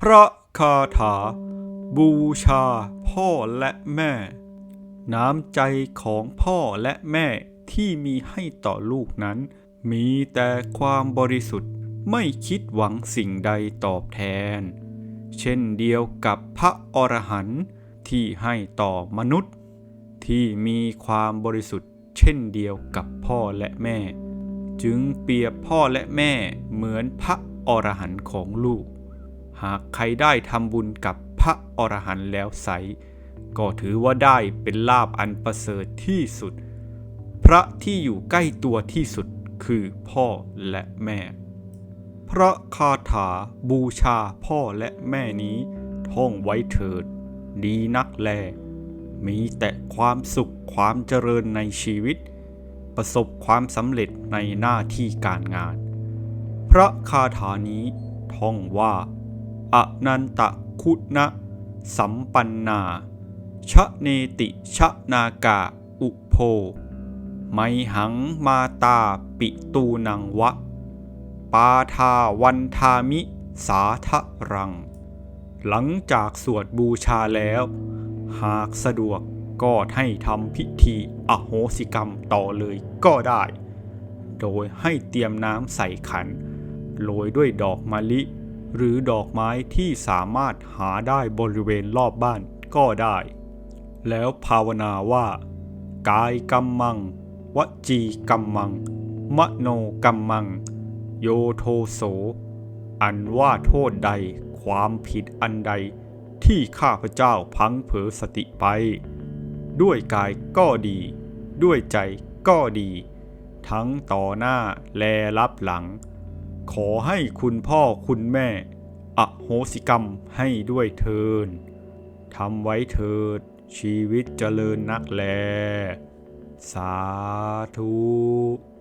พระคาถา บูชาพ่อและแม่ น้ำใจของพ่อและแม่ที่มีให้ต่อลูกนั้น มีแต่ความบริสุทธิ์ไม่คิดหวังสิ่งใดตอบแทน เช่นเดียวกับพระอรหันต์ที่ให้ต่อมนุษย์ ที่มีความบริสุทธิ์ เช่นเดียวกับพ่อและแม่ จึงเปรียบพ่อและแม่เหมือนพระอรหันต์ของลูก หากใครได้ทำบุญกับพระอรหันต์แล้วไซร้ก็ถือว่าได้เป็นลาบอันประเสริฐที่สุด พระที่อยู่ใกล้ตัวที่สุดคือพ่อและแม่ พระคาถาบูชาพ่อและแม่นี้ท่องไว้เถิด ดีนักแล มีแต่ความสุขความเจริญในชีวิต ประสบความสำเร็จในหน้าที่การงาน พระคาถานี้ท่องว่า อนันตคุณะสัมปันนาชะเนติชะนากาอุโพไมหังมาตาปิตูนังวะ ปาทาวันทามิสาทะรัง หลังจากสวดบูชาแล้ว หากสะดวกก็ให้ทำพิธีอโหสิกรรมต่อเลยก็ได้ โดยให้เตรียมน้ำใส่ขัน โรยด้วยดอกมะลิ หรือดอกไม้ที่สามารถหาได้บริเวณรอบบ้านก็ได้ แล้วภาวนาว่า กายกัมมัง วจีกัมมัง มโนกัมมัง โยโทโส อันว่าโทษใดความผิดอันใดที่ข้าพเจ้าพังเผลอสติไป ด้วยกายก็ดี ด้วยใจก็ดี ทั้งต่อหน้าแลรับหลัง ขอให้คุณพ่อคุณแม่ อโหสิกรรมให้ด้วยเทินทำไว้เถิด ชีวิตเจริญนักแล สาธุ